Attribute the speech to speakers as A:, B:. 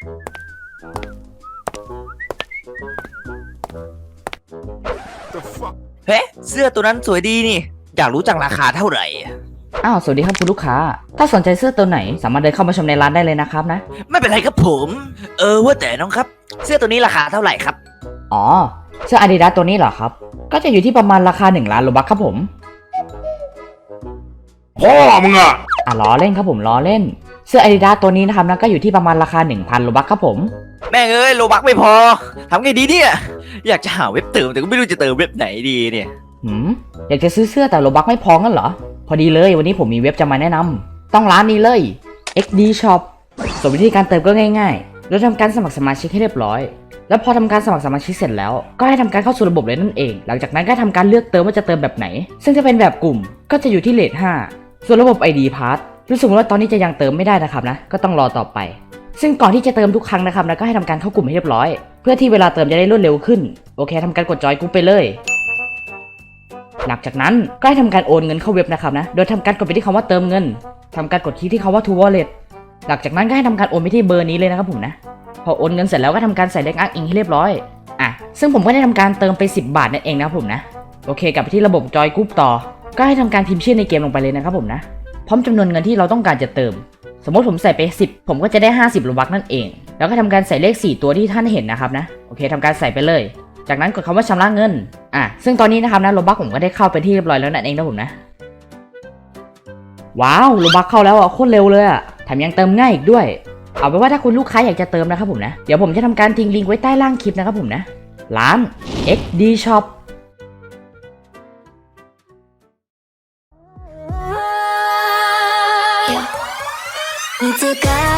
A: เฮ้เสื้อตัวนั้นสวยดีนี่ อยากรู้จังราคาเท่าไหร่
B: อ้าว สวัสดีครับคุณลูกค้า ถ้าสนใจเสื้อตัวไหน สามารถเดินเข้ามาชมในร้านได้เลยนะครับนะ
A: ไม่เป็นไรครับผม เออว่าแต่น้องครับ เสื้อตัวนี้ราคาเท่าไหร่ครับ
B: อ๋อ เสื้ออาดิดาสตัวนี้เหรอครับ ก็จะอยู่ที่ประมาณราคา 1 ล้านโลบัคครับผม
C: พ่อมึงอะ
B: อะล้อเล่นครับผมล้อเล่น เสื้ออาดิดาสตัวนี้นะครับนะก็อยู่ที่ประมาณราคา 1,000โลบัคครับผม
A: แม่งเอ้ยโลบักไม่พอทำไงดีเนี่ย อยากจะหาเว็บเติมแต่ก็ไม่รู้จะเติมเว็บไหนดีเนี่ย
B: หืมอยากจะซื้อเสื้อแต่โลบัคไม่พองั้นเหรอ พอดีเลยวันนี้ผมมีเว็บจะมาแนะนำต้องร้านนี้เลย XD Shop ส่วนวิธีการเติมก็ง่ายๆ เราทำการสมัครสมาชิกให้เรียบร้อย แล้วพอทำการสมัครสมาชิกเสร็จแล้ว ก็ให้ทำการเข้าสู่ระบบเลยนั่นเอง หลังจากนั้นก็ทำการเลือกเติมว่าจะเติมแบบไหน ซึ่งถ้าเป็นแบบกลุ่มก็จะอยู่ที่เลท5ส่วนระบบ ID Pass รู้สึกว่าตอนนี้จะยังเติมไม่ได้นะครับนะ ก็ต้องรอต่อไป ซึ่งก่อนที่จะเติมทุกครั้งนะครับนะก็ให้ทำการเข้ากลุ่มให้เรียบร้อย เพื่อที่เวลาเติมจะได้รวดเร็วขึ้น โอเคทำการกดจอยกรุ๊ปไปเลย หลังจากนั้นก็ให้ทำการโอนเงินเข้าเว็บนะครับนะ โดยทำการกดไปที่คำว่าเติมเงินทำการกดคลิกที่คำว่า to wallet หลังจากนั้นก็ให้ทำการโอนไปที่เบอร์นี้เลยนะครับผมนะ พอโอนเงินเสร็จแล้วก็ทำการใส่เลขอ้างอิงให้เรียบร้อยอะซึ่งผมก็ได้ทำการเติมไป 10 บาทนั่นเองนะครับผมนะ โอเคกลับไปที่ระบบจอยกรุ๊ปต่อ ก็ให้ทำการพิมพ์ชื่อในเกมลงไปเลยนะครับผมนะ พร้อมจำนวนเงินที่เราต้องการจะเติม สมมติผมใส่ไป 10 ผมก็จะได้ 50โลบักนั่นเอง แล้วก็ทำการใส่เลข 4 ตัวที่ท่านเห็นนะครับนะโอเคทำการใส่ไปเลย จากนั้นกดคำว่าชำระเงินอะซึ่งตอนนี้นะครับนะโลบักผมก็ได้เข้าไปที่เรียบร้อยแล้วนั่นเองนะผมนะว้าวโลบักเข้าแล้วอะโคตรเร็วเลยอะแถมยังเติมง่ายอีกด้วยเอาเป็นว่าถ้าคุณลูกค้าอยากจะเติมนะครับผมนะ เดี๋ยวผมจะทำการทิ้งลิงก์ไว้ใต้ล่างคลิปนะครับผมนะ ร้าน XD Shop つか